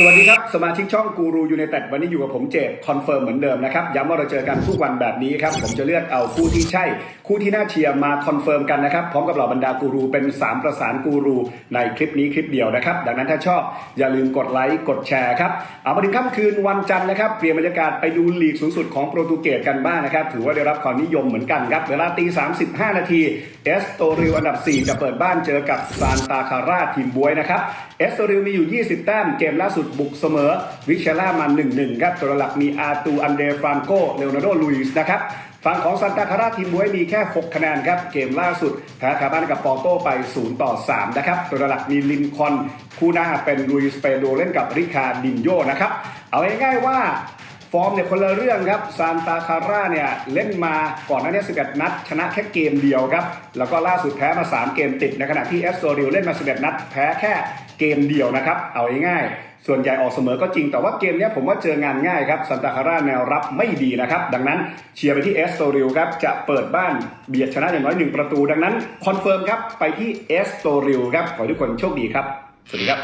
สวัสดีครับ สมาชิกช่องกูรูยู i นเต็ดวันนี้อยู่กับผมเจดคอนเฟิร์มเหมือนเดิมนะครับ ย้ำว่าเราเจอกันทุกวันแบบนี้ครับ ผมจะเลือกเอาคู่ที่ใช่ คู่ที่น่าเชียร์มาคอนเฟิร์มกันนะครับ พร้อมกับเหล่าบรรดากูรูเป็น 3 ประสานกูรูในคลิปนี้คลิปเดียวนะครับ ดังนั้นถ้าชอบอย่าลืมกดไลค์กดแชร์ครับ เอามาถึงค่ำคืนวันจันทร์นะครับเปลี่ยนบรรยากาศไปดูลีกสูงสุดของโปรตุเกสกันบ้างนะครับถือว่าได้รับความนิยมเหมือนกันครับเวลาตี35นาทีเอสโตริลอันดับ 4 จะเปิดบ้านเจอกับซานตาคาราทีมบวยนะครับเอสโตริลมีอยู่ 20 แต้มเกมล่าสุดบุกเสมอวิเชล่ามา 1-1 ครับตัวหลักมีอาตูอันเดฟรานโกเลโอนาร์โดลุยส์นะครับฝั่งของซันตาคาราทีมบวยมีแค่ 6 คะแนนครับ เกมล่าสุดแพ้คาบ้านกับปอร์โต้ไป 0 ต่อ 3 นะครับ ตัวหลักมีลินคอน คู่หน้าเป็นลุยส์เปโดเล่นกับริคาร์ดินโยนะครับ เอาง่ายๆว่าฟอร์มเนี่ยคนละเรื่องครับซานตาคาร่าเนี่ยเล่นมาก่อนหน้านี้11 นัด ชนะแค่เกมเดียวครับ แล้วก็ล่าสุดแพ้มา 3 เกมติดในขณะที่เอสโซริลเล่นมา 11 นัด แพ้แค่เกมเดียวนะครับ เอาง่ายๆ ส่วนใหญ่ออกเสมอก็จริงแต่ว่าเกมนี้ผมว่าเจองานง่ายครับซันตาคาร่าแนวรับไม่ดีนะครับ ดังนั้นเชียร์ไปที่เอสโตริลครับจะเปิดบ้านเบียดชนะอย่างน้อยหนึ่งประตูดังนั้นคอนเฟิร์มครับไปที่เอสโตริลครับขอให้ทุกคนโชคดีครับ สวัสดีครับ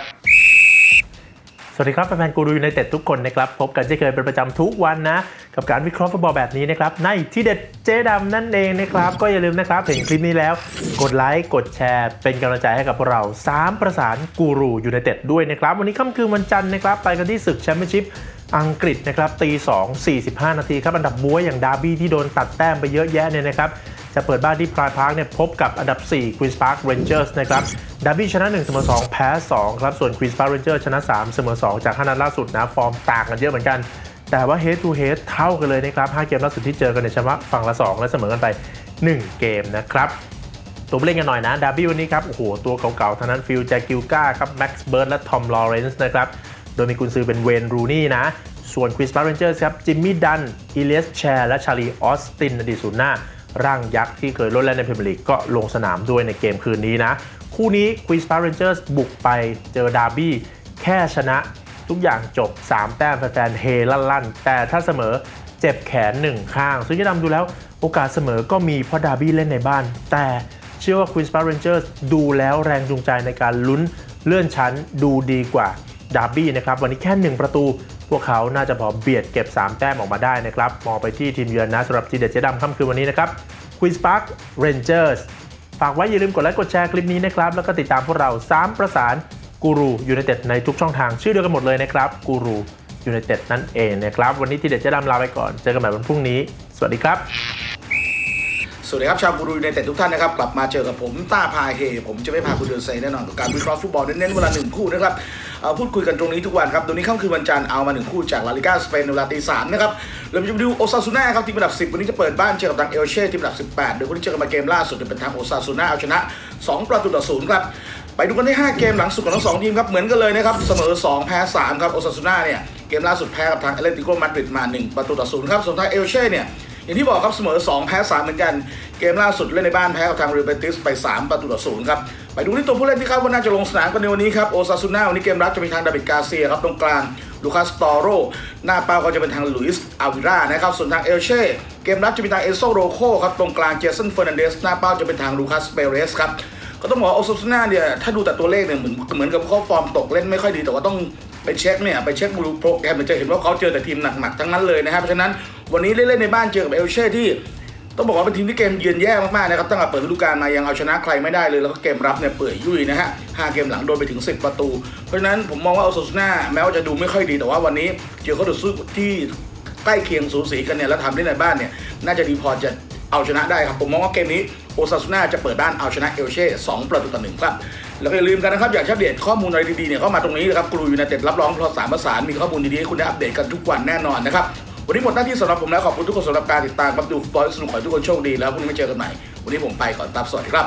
สวัสดีครับแฟนๆกูรูยูไนเต็ดทุกคนนะครับ พบกันเช่นเคยเป็นประจำทุกวันนะ กับการวิเคราะห์ฟุตบอลแบบนี้นะครับ ในที่เด็ดเจ๊ดำนั่นเองนะครับ ก็อย่าลืมนะครับ เห็นคลิปนี้แล้ว กดไลค์กดแชร์ เป็นกำลังใจให้กับพวกเรา 3 ประสานกูรูอยูไนเต็ดด้วยนะครับ วันนี้ค่ำคืนวันจันทร์นะครับไปกันที่ศึกแชมเปี้ยนชิพอังกฤษนะครับตี2 45 นาทีครับอันดับบัวอย่างดาร์บี้ที่โดนตัดแต้มไปเยอะแยะเนี่ยนะครับ จะเปิดบ้านที่พรายพาร์คเนี่ยพบกับอันดับ 4 Queen's Park Rangers นะครับดาร์บี้ชนะ1เสมอ2แพ้2ครับส่วน Queen's Park Rangers ชนะ3เสมอ2จาก5นัดล่าสุดนะฟอร์มต่างกันเยอะเหมือนกันแต่ว่า head to head เท่ากันเลยนะครับ 5 เกมล่าสุดที่เจอกันเนี่ยชนะฝั่งละ 2 และเสมอกันไป 1 เกมนะครับ ตัวเล่นกันหน่อยนะดาร์บี้วันนี้ครับ โอ้โห ตัวเก่าๆทั้งนั้นฟิลแจกิลกาครับแม็กซ์เบิร์ดและทอมลอเรนซ์นะครับ โดยมีกุนซือเป็นเวนรูนี่นะ ส่วนควิสปาร์เรนเจอร์ครับจิมมี่ดันอีเลสแชร์และชาลีออสตินอดีตศูนย์หน้า ร่างยักษ์ที่เคยลดแล่นในพรีเมียร์ลีกก็ลงสนามด้วยในเกมคืนนี้นะ คู่นี้ควิสปาร์เรนเจอร์สบุกไปเจอดาร์บี้แค่ชนะทุกอย่างจบ 3 แต้มแฟนๆเฮลั่นๆ แต่ถ้าเสมอเจ็บแขนหนึ่งข้าง ซึ่งจะนำดูแล้วโอกาสเสมอก็มีเพราะดาร์บี้เล่นในบ้าน แต่เชื่อว่า Queen's Park Rangers ดูแล้วแรงจูงใจในการลุ้นเลื่อนชั้นดูดีกว่า ดาร์บี้นะครับวันนี้แค่ 1 ประตู พวกเขาน่าจะพอเบียดเก็บ 3 แต้มออกมาได้นะครับ มองไปที่ทีมเยือนนะสำหรับทีเด็ดเจดำค่ำคืนวันนี้นะครับ Queen's Park Rangers ฝากไว้อย่าลืมกดไลค์กดแชร์คลิปนี้นะครับ แล้วก็ติดตามพวกเรา 3 ประสานกูรูยูไนเต็ดในทุกช่องทางชื่อเดียวกันหมดเลยนะครับกูรูยูไนเต็ดนั่นเองนะครับวันนี้ทีเด็ดเจดำลาไปก่อนเจอกันใหม่วันพรุ่งนี้ สวัสดีครับ วัสดีครับ ชาวบูรูในแต่ทุกท่านนะครับ กลับมาเจอกับผมต้าพาเฮผมจะไม่พาคุณเดินเซแน่นอนกับการวิเคราะห์ฟุตบอลเน้นๆเวลาหนึ่งคู่นะครับพูดคุยกันตรงนี้ทุกวันครับตรงนี้ค่ำคืนวันจันทร์เอามาหนึ่งคู่จากลาลิก้าสเปนเวลาตีสามนะครับเราจะไปดูโอซาซูน่าครับทีมอันดับ 10 วันนี้จะเปิดบ้านเจอกับทางเอลเช่ทีมอันดับ 18 โดยวันนี้เจอกันมาเกมล่าสุดจะเป็นทางโอซาซูน่าเอาชนะ 2 ประตูต่อศูนย์ครับไปดูกันที่ 5 เกมหลังสุดของทั้งสองทีมครับเหมือนกันเลยนะครับเสมอ 2 แพ้3ครับโอซาซูน่าเนี่ยเกมล่าสุดแพ้กับทางเอเลติโกมาดริดมา 1 ประตูต่อศูนย์ครับส่วนทางเอลเช่เนี่ย อย่างที่บอกครับเสมอ 2 แพ้ 3 เหมือนกัน เกมล่าสุดเล่นในบ้านแพ้กับทางเรเบติสไป 3 ประตูต่อศูนย์ครับ ไปดูที่ตัวผู้เล่นที่คาดว่าน่าจะลงสนามกันในวันนี้ครับ โอซาซูน่าวันนี้เกมรับจะมีทางดาวิดกาเซียครับตรงกลางลูคัสตอโรหน้าเป้าก็จะเป็นทางลุยส์อาวิรานะครับ ส่วนทางเอลเช่ เกมรับจะมีทางเอโซโรโคครับตรงกลางเจสันเฟอร์นันเดสหน้าเป้าจะเป็นทางลูคัสเปเรสครับก็ต้องบอกโอซาซูน่าเนี่ยถ้าดูแต่ตัวเลขเนี่ยเหมือนเหมือนกับเขาฟอร์มตกเล่นไม่ค่อยดีแต่ว่าต้องไปเช็คเนี่ยไปเช็คดูโปรแกรมจะเห็นว่าเขาเจอแต่ทีมหนักๆทั้งนั้นเลยนะครับเพราะฉะนั้น วันนี้เล่นๆในบ้านเจอกับเอลเช่ที่ ต้องบอกว่าเป็นทีมที่เกมเยือนแย่มากๆนะครับตั้งแต่เปิดฤดูกาลมายังเอาชนะใครไม่ได้เลยแล้วก็เกมรับเนี่ยเปื่อยยุ่ยนะฮะห้าเกมหลังโดนไปถึง 10 ประตู เพราะฉะนั้นผมมองว่าโอซาซูน่าแม้ว่าจะดูไม่ค่อยดีแต่ว่าวันนี้เจอเขาดูสู้ที่ใกล้เคียงสูสีกันเนี่ยแล้วทำได้ในบ้านเนี่ยน่าจะดีพอจะเอาชนะได้ครับผมมองว่าเกมนี้โอซาซูน่าจะเปิดบ้านเอาชนะเอลเช่สองประตูต่อหนึ่งครับ แล้วก็อย่าลืมกันนะครับ อยากอัปเดตข้อมูลอะไรดีๆเนี่ยเข้ามาตรงนี้นะครับกรูยูไนเต็ดรับรองพลอสามประสานมีข้อมูลดีๆให้คุณได้อัปเดตกันทุกวันแน่นอนนะครับ วันนี้หมดหน้าที่สำหรับผมแล้วขอบคุณทุกคนสำหรับการติดตามครับดูฟุตบอลสนุกขอให้ทุกคนโชคดีแล้วพรุ่งนี้มาเจอกันใหม่วันนี้ผมไปก่อนตับสวัสดีครับ